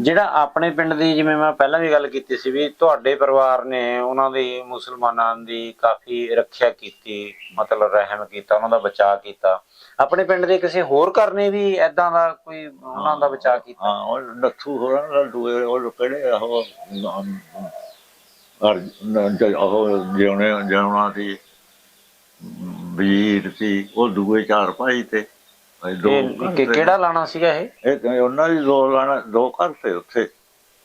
ਜਿਹੜਾ ਆਪਣੇ ਪਿੰਡ ਦੀ ਜਿਵੇਂ ਮੈਂ ਪਹਿਲਾਂ ਵੀ ਗੱਲ ਕੀਤੀ ਸੀ ਵੀ ਤੁਹਾਡੇ ਪਰਿਵਾਰ ਨੇ ਉਹਨਾਂ ਦੀ ਮੁਸਲਮਾਨਾਂ ਦੀ ਕਾਫੀ ਰੱਖਿਆ ਕੀਤੀ ਮਤਲਬ ਰਹਿਮ ਕੀਤਾ ਉਹਨਾਂ ਦਾ ਬਚਾਅ ਕੀਤਾ। ਆਪਣੇ ਪਿੰਡ ਦੇ ਕਿਸੇ ਹੋਰ ਘਰ ਨੇ ਵੀ ਐਦਾਂ ਦਾ ਕੋਈ ਉਹਨਾਂ ਦਾ ਬਚਾਅ ਕੀਤਾ? ਹਾਂ ਉਹ ਨੱਥੂ ਹੋਰਾਂ ਨਾਲ ਦੂਏ ਉਹ ਕਿਹੜੇ ਉਹ ਅਰ ਉਹ ਜਿਉਣੇ ਜਿਉਣਾ ਸੀ ਵੀਰ ਸੀ ਉਹ ਦੂਏ ਚਾਰ ਭਾਈ ਤੇ। ਇਹ ਦੋ ਕਿ-। ਕਿਹੜਾ ਲਾਣਾ ਸੀਗਾ ਇਹ? ਇਹ ਉਹਨਾਂ ਦੀ ਦੋ ਲਾਣਾ ਦੋ ਘਰ ਤੇ ਉੱਥੇ।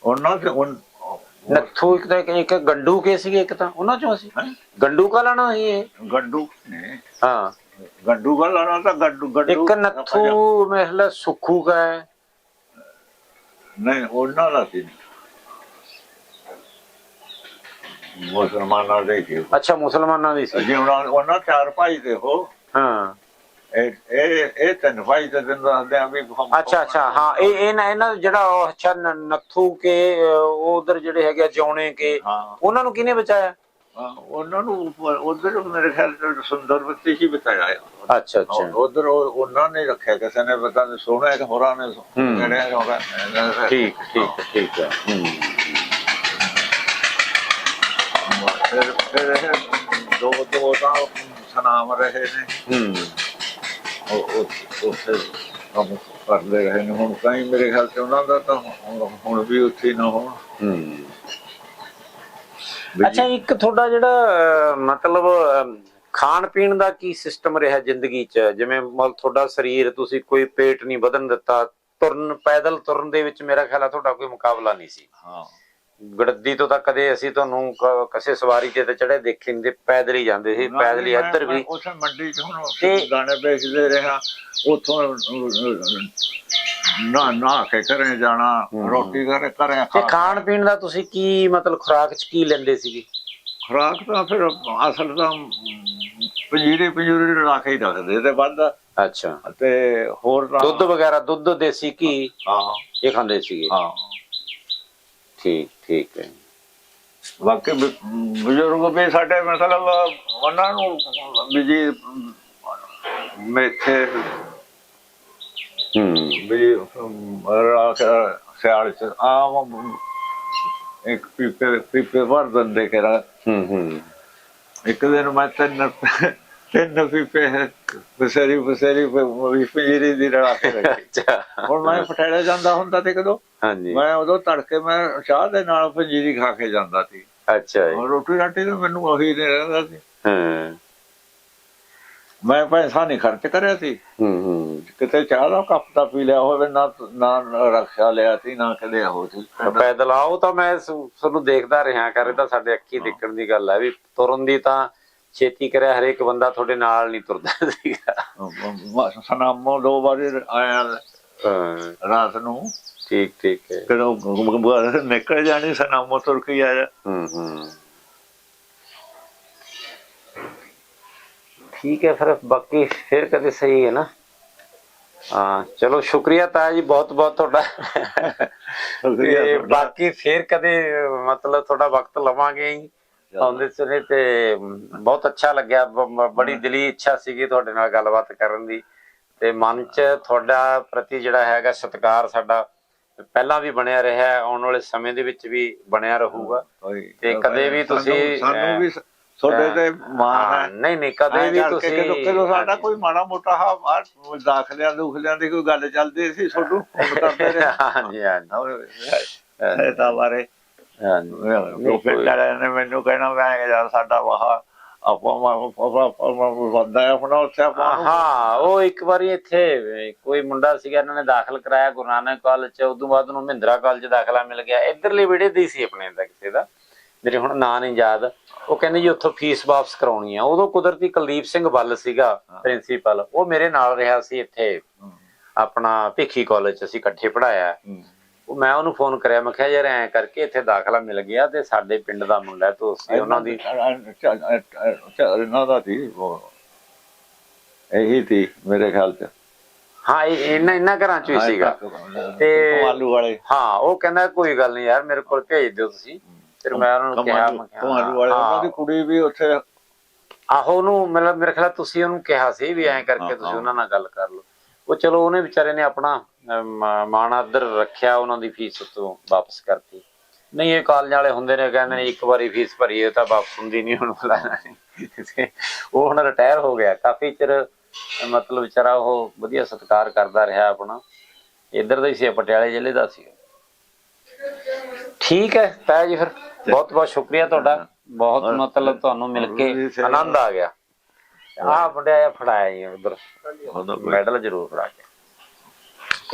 ਉਹਨਾਂ ਉਨ- ਨੱਥੂ ਇੱਕ ਤਾਂ ਇੱਕ ਗੰਡੂ ਕੇ ਸੀਗੇ ਇੱਕ ਤਾਂ ਉਹਨਾਂ ਚੋਂ ਸੀ? ਗੰਡੂ ਕਾ ਲਾਣਾ ਸੀ ਇਹ? ਗੰਡੂ ਨੇ। ਹਾਂ। ਗੰਡੂ ਦਾ ਲਾਣਾ ਤਾਂ ਗੰਡੂ ਗੰਡੂ ਇੱਕ ਨੱਥੂ ਮਹਿਲਾ ਸੁੱਖੂ ਕਾ ਹੈ। ਨਹੀਂ ਉਹਨਾਂ ਦਾ ਸੀ। ਮੁਸਲਮਾਨਾਂ ਦੇ ਸੀ ਅੱਛਾ ਮੁਸਲਮਾਨਾਂ ਦੀ ਸੀ। ਜੀ ਉਹਨਾਂ ਉਹਨਾਂ ਚਾਰ ਭਾਈ ਤੇ ਹੋ। ਹਾਂ। ਇਹ ਇਹ ਇਹ ਤਿੰਨ ਭਾਈ ਤੇ ਦਿਨ ਦੱਸਦੇ ਆ ਵੀ ਹਮ- ਅੱਛਾ ਅੱਛਾ ਹਾਂ ਇਹ ਇਹ ਨਾ ਇਹਨਾਂ ਦਾ ਜਿਹੜਾ ਉਹ ਅੱਛਾ ਨ- ਨੱਥੂ ਕੇ ਅਹ, ਉਹ ਉਧਰ ਜਿਹੜੇ ਹੈਗੇ ਆ, ਜਿਉਣੇ ਕੇ ਹਾਂ। ਉਹਨਾਂ ਨੂੰ ਕਿਹਨੇ ਬਚਾਇਆ? ਹਾਂ, ਉਹਨਾਂ ਨੂੰ ਉਧਰ ਮੇਰੇ ਖਿਆਲ ਚ ਸੁੰਦਰ ਬੱਤੀ ਹੀ ਬਤਾਇਆ ਅੱਛਾ ਅੱਛਾ। ਉਧਰ ਉਹਨਾਂ ਨੇ ਰੱਖਿਆ ਕਿਸੇ ਨੇ ਪਤਾ ਨਹੀਂ ਸੋਹਣਾ ਕਿ ਹੋਰਾਂ ਨੇ ਹੂੰ। ਜਿਹੜੇ ਹੋਗਾ ਠੀਕ ਠੀਕ ਠੀਕ ਹੈ ਹੂੰ। ਫਿਰ ਫਿਰ ਇਹ ਦੋ ਦੋ ਤਾਂ ਸਨਾਮ ਰਹੇ ਨੇ। ਹੂੰ। ਉੱਥੇ ਕੰਮ ਕਰਦੇ ਰਹੇ ਨੇ। ਹੁਣ ਤਾਂ ਹੀ ਮੇਰੇ ਖਿਆਲ ਚ ਉਹਨਾਂ ਦਾ ਤਾਂ ਹੁਣ ਹੁਣ ਵੀ ਉੱਥੇ ਹੀ ਨਾ ਹੋਣ। ਹੂੰ। ਅੱਛਾ ਇੱਕ ਤੁਹਾਡਾ ਜਿਹੜਾ ਅਹ, ਮਤਲਬ ਅਮ, ਖਾਣ ਪੀਣ ਦਾ ਕੀ ਸਿਸਟਮ ਰਿਹਾ ਜ਼ਿੰਦਗੀ 'ਚ? ਜਿਵੇਂ ਮਤਲਬ ਤੁਹਾਡਾ ਸਰੀਰ ਤੁਸੀਂ ਕੋਈ ਪੇਟ ਨਹੀਂ ਵਧਣ ਦਿੱਤਾ ਤੁਰਨ ਪੈਦਲ ਤੁਰਨ ਦੇ ਵਿੱਚ ਮੇਰਾ ਖਿਆਲ ਆ ਤੁਹਾਡਾ ਕੋਈ ਮੁਕਾਬਲਾ ਨਹੀਂ ਸੀ। ਹਾਂ। ਗੜੱਦੀ ਤੋਂ ਤਾਂ ਕਦੇ ਅਸੀਂ ਤੁਹਾਨੂੰ ਕ- ਕਿਸੇ ਸਵਾਰੀ ਤੇ ਚੜੇ ਦੇਖੇ ਨਹੀਂ ਤੇ ਪੈਦਲ ਹੀ ਜਾਂਦੇ ਸੀ ਪੈਦਲ ਹੀ ਮੈਂ- ਇੱਧਰ ਮੈਂ ਵੀ ਉੱਥੇ ਮੰਡੀ ਚ ਹੁਣ ਤੇ- ਦਾਣੇ ਵੇਚਦੇ ਰਿਹਾ ਉੱਥੋਂ ਨਾ ਨਾ ਕੇ ਘਰੇ ਜਾਣਾ। ਰੋਟੀ ਘਰੇ ਘਰੇ ਤੇ ਖਾ ਖਾਣ ਪੀਣ ਦਾ ਤੁਸੀਂ ਕੀ ਮਤਲਬ ਖੁਰਾਕ 'ਚ ਕੀ ਲੈਂਦੇ ਸੀਗੇ? ਖੁਰਾਕ ਤਾਂ ਫਿਰ ਅਸਲ ਤਾਂ ਪੰਜੀਰੀ ਪੰਜੂਰੀ ਲਾ ਕੇ ਹੀ ਰੱਖਦੇ ਤੇ ਵੱਧ। ਅੱਛਾ। ਤੇ ਹੋਰ ਤਾਂ ਦੁੱਧ ਵਗੈਰਾ ਦੁੱਧ ਦੇਸੀ ਘੀ ਹਾਂ। ਇਹ ਖਾਂਦੇ ਸੀਗੇ। ਹਾਂ। ਠੀਕ ਠੀਕ ਹੈ ਬਾਕੀ ਬਜ਼ੁਰਗ ਵੀ ਸਾਡੇ ਮਤਲਬ ਉਹਨਾਂ ਨੂੰ ਵੀ ਜੀ ਮੇਥੇ ਹੂੰ। ਵੀ ਰਾਤ ਸਿਆਲ ਚ ਆਮ ਇੱਕ ਪੀਪੇ ਪੀਪੇ ਭਰ ਦਿੰਦੇ ਕਿਰਾ ਹੂੰ ਹੂੰ। ਇੱਕ ਦਿਨ ਮੈਂ ਤਿੰਨ ਤਿੰਨ ਪੀਪੇ ਬਸੇਰੀ ਬਸੇਰੀ ਵੀ ਪੰਜੀਰੀ ਦੀ ਰਲਾ ਕੇ ਰੱਖੀ ਹੁਣ ਮੈਂ ਪਟਿਆਲੇ ਜਾਂਦਾ ਹੁੰਦਾ ਤੇ ਕਦੋਂ ਹਾਂਜੀ ਮੈਂ ਉਦੋਂ ਤੜਕੇ ਮੈਂ ਚਾਹ ਦੇ ਨਾਲ ਪੰਜੀਰੀ ਖਾ ਕੇ ਜਾਂਦਾ ਸੀ ਅੱਛਾ ਜੀ ਰੋਟੀ ਰਾਟੀ ਤਾਂ ਮੈਨੂੰ ਉਹੀ ਨਹੀਂ ਰਹਿੰਦਾ ਸੀ ਹਾਂ ਮੈਂ ਪੈਸਾ ਨਹੀਂ ਖਰਚ ਕਰਿਆ ਸੀ ਹੂੰ ਹੂੰ ਕਿਤੇ ਚਾਹ ਦਾ ਕੱਪ ਤਾਂ ਪੀ ਲਿਆ ਹੋਵੇ ਨਾ ਨਾ ਰਕਸ਼ਾ ਲਿਆ ਸੀ ਨਾ ਕਦੇ ਹੋ ਸੀ ਪੈਦਲ ਆਓ ਤਾਂ ਮੈਂ ਤੁਹਾਨੂੰ ਦੇਖਦਾ ਰਿਹਾ ਕਰ ਤਾਂ ਸਾਡੇ ਅੱਖੀ ਦੇਖਣ ਦੀ ਗੱਲ ਹੈ ਵੀ ਤੁਰਨ ਦੀ ਤਾਂ ਛੇਤੀ ਕਰਿਆ ਹਰੇਕ ਬੰਦਾ ਤੁਹਾਡੇ ਨਾਲ ਨਹੀਂ ਤੁਰਦਾ ਸੀਗਾ। ਸਨਾਮੋ ਦੋ ਵਾਰੀ ਆਇਆ ਰਾਤ ਨੂੰ। ਠੀਕ ਠੀਕ ਹੈ। ਕਦੋਂ ਨਿਕਲ ਜਾਣੀ ਸਨਾਮੋ ਤੁਰ ਕੇ ਆਇਆ। ਹੂੰ ਹੂੰ। ਠੀਕ ਹੈ ਫਿਰ ਬਾਕੀ ਫਿਰ ਕਦੇ ਸਹੀ ਹੈ ਨਾ। ਹਾਂ ਚਲੋ ਸ਼ੁਕਰੀਆ ਤਾਇਆ ਜੀ ਬਹੁਤ ਬਹੁਤ ਤੁਹਾਡਾ। ਬਾਕੀ ਫਿਰ ਕਦੇ ਮਤਲਬ ਤੁਹਾਡਾ ਵਕਤ ਲਵਾਂਗੇ ਆਉਂਦੇ ਸਨੇ ਤੇ ਬਹੁਤ ਅੱਛਾ ਲੱਗਿਆ ਬੜੀ ਦਿਲੀ ਇੱਛਾ ਸੀਗੀ ਤੁਹਾਡੇ ਨਾਲ ਗੱਲਬਾਤ ਕਰਨ ਦੀ ਤੇ ਮਨ 'ਚ ਤੁਹਾਡਾ ਪ੍ਰਤੀ ਜਿਹੜਾ ਹੈਗਾ ਸਤਿਕਾਰ ਸਾਡਾ ਪਹਿਲਾਂ ਵੀ ਬਣਿਆ ਰਿਹਾ ਆਉਣ ਵਾਲੇ ਸਮੇਂ ਦੇ ਵਿੱਚ ਵੀ ਬਣਿਆ ਰਹੂਗਾ ਤੇ ਕਦੇ ਵੀ ਤੁਸੀਂ, ਸਾਨੂੰ ਵੀ ਤੁਹਾਡੇ ਤੇ ਮਾਣ ਹਾਂ, ਨਹੀਂ ਨਹੀਂ ਕਦੇ ਵੀ ਤੁਸੀਂ ਕਦੋਂ ਸਾਡਾ। ਕੋਈ ਮਾੜਾ ਮੋਟਾ ਹਾ ਬਾਹਰ ਦਾਖਲਿਆਂ ਦੁਖਲਿਆਂ ਦੀ ਕੋਈ ਗੱਲ ਚੱਲਦੀ ਸੀ ਤੁਹਾਨੂੰ ਫੋਨ ਕਰਦੇ ਰਹੇ ਹਾਂਜੀ ਹਾਂਜੀ ਇਹ ਤਾਂ ਬਾਰੇ ਉਹ ਫਿਰ ਲੜਿਆ ਨੇ ਮੈਨੂੰ ਕਹਿਣਾ ਮੈਂ ਕਿਹਾ ਯਾਰ ਸਾਡਾ ਵਾਹ ਆਪਾਂ ਮਾ ਬੰਦਾ ਹੈ ਆਪਣਾ ਉੱਥੇ ਆਪਾਂ ਨੂੰ- ਹਾਂ ਉਹ ਇੱਕ ਵਾਰੀ ਇੱਥੇ ਕੋਈ ਮੁੰਡਾ ਸੀਗਾ ਇਹਨਾਂ ਨੇ ਦਾਖਲ ਕਰਾਇਆ ਗੁਰੂ ਨਾਨਕ ਕਾਲਜ ਚ ਉਦੋਂ ਬਾਅਦ ਉਹਨੂੰ ਮਹਿੰਦਰਾ ਕਾਲਜ ਦਾਖਲਾ ਮਿਲ ਗਿਆ। ਇਧਰਲੇ ਵਿੜੇ ਦੀ ਸੀ ਆਪਣੇ ਦਾ ਕਿਸੇ ਦਾ ਮੇਰੇ ਹੁਣ ਨਾਂ ਨਹੀਂ ਯਾਦ। ਉਹ ਕਹਿੰਦੇ ਜੀ ਉੱਥੋਂ ਫੀਸ ਵਾਪਸ ਕਰਾਉਣੀ ਆ। ਉਦੋਂ ਕੁਦਰਤੀ ਕੁਲਦੀਪ ਸਿੰਘ ਬੱਲ ਸੀਗਾ ਪ੍ਰਿੰਸੀਪਲ ਉਹ ਮੇਰੇ ਨਾਲ ਰਿਹਾ ਸੀ ਇੱਥੇ ਆਪਣਾ ਭਿੱਖੀ ਕਾਲਜ ਚ ਅਸੀਂ ਇਕੱਠੇ ਪੜਾਇਆ। ਉਹ ਮੈਂ ਉਹਨੂੰ ਫੋਨ ਕਰਿਆ ਮੈਂ ਕਿਹਾ ਯਾਰ ਐਂ ਕਰਕੇ ਇੱਥੇ ਦਾਖਲਾ ਮਿਲ ਗਿਆ ਤੇ ਸਾਡੇ ਪਿੰਡ ਦਾ ਮੁੰਡਾ ਤੇ ਅਸੀਂ ਉਹਨਾਂ ਦੀ ਇਹਨਾਂ ਦਾ ਸੀ ਇਹੀ ਸੀ ਮੇਰੇ ਖਿਆਲ ਚ। ਹਾਂ ਇਹ ਇਹਨਾਂ ਇਹਨਾਂ ਘਰਾਂ ਚ ਹੀ ਸੀਗਾ। ਤੇ- ਆਲੂ ਵਾਲੇ। ਹਾਂ ਉਹ ਕਹਿੰਦਾ ਕੋਈ ਗੱਲ ਨਹੀਂ ਯਾਰ ਮੇਰੇ ਕੋਲ ਭੇਜ ਦਿਓ ਤੁਸੀਂ। ਫਿਰ ਮੈਂ ਉਹਨਾਂ ਨੂੰ ਕਿਹਾ ਆਲੂ ਵਾਲੇ ਉਹਨਾਂ ਦੀ ਕੁੜੀ ਵੀ ਉੱਥੇ ਆਹੋ ਉਹਨੂੰ ਮਤਲਬ ਮੇਰੇ ਖਿਆਲ ਤੁਸੀਂ ਉਹਨੂੰ ਕਿਹਾ ਸੀ ਵੀ ਐਂ ਕਰਕੇ ਤੁਸੀਂ। ਉਹਨਾਂ ਨਾਲ ਗੱਲ ਕਰ ਲਓ। ਉਹ ਚਲੋ ਉਹਨੇ ਵਿਚਾਰੇ ਨੇ ਆਪਣਾ ਮਾਣ ਆਦਰ ਰੱਖਿਆ ਉਹਨਾਂ ਦੀ ਫੀਸ ਤੋਂ ਵਾਪਸ ਕਰਤੀ। ਨਹੀਂ ਇਹ ਕਾਲਜ ਵਾਲੇ ਹੁੰਦੇ ਨੇ ਕਹਿੰਦੇ ਨੇ ਇੱਕ ਵਾਰੀ ਫੀਸ ਭਰੀ ਹੈ ਤਾਂ ਵਾਪਸ ਹੁੰਦੀ ਨਹੀਂ ਹੁਣ ਬੁਲਾਣਾ ਉਹ ਹੁਣ ਰਿਟਾਇਰ ਹੋ ਗਿਆ। ਕਾਫੀ ਚਿਰ ਮਤਲਬ ਵਿਚਾਰਾ ਉਹ ਵਧੀਆ ਸਤਿਕਾਰ ਕਰਦਾ ਰਿਹਾ ਆਪਣਾ। ਇੱਧਰ ਦਾ ਹੀ ਸੀ ਪਟਿਆਲੇ ਜ਼ਿਲ੍ਹੇ ਦਾ ਸੀ। ਠੀਕ ਹੈ ਤਾਇਆ ਜੀ ਫਿਰ। ਬਹੁਤ ਬਹੁਤ ਸ਼ੁਕਰੀਆ ਤੁਹਾਡਾ। ਬਹੁਤ ਮਤਲਬ ਤੁਹਾਨੂੰ ਮਿਲ ਕੇ ਆਨੰਦ ਆ ਗਿਆ। ਆਹ ਮੁੰਡਿਆ ਫੜਾਇਆ ਜੀ ਉਧਰ। ਕੋਈ- ਮੈਡਲ ਜ਼ਰੂਰ ਫੜਾ ਕੇ।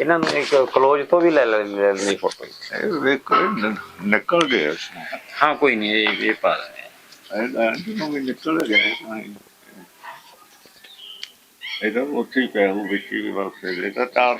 ਇਹਨਾਂ ਨੂੰ ਇੱਕ ਕਲੋਜ਼ ਤੋਂ ਵੀ ਲੈ ਲੈਣੀ ਫੋਟੋ। ਇਹ ਵੇਖੋ ਇਹ ਨ- ਨਿਕਲ ਗਿਆ ਸੀ ਹਾਂ ਕੋਈ ਨਹੀਂ ਇਹ ਇਹ ਪਾ ਲੈਣੇ ਇਹ ਐਂ ਵੀ ਨਿਕਲ ਗਿਆ। ਇਹਦਾ ਉੱਥੇ ਹੀ ਪਿਆ ਉਹ ਵਿੱਚ ਹੀ ਬਸ। ਇਹ ਤਾਂ ਚਾਰ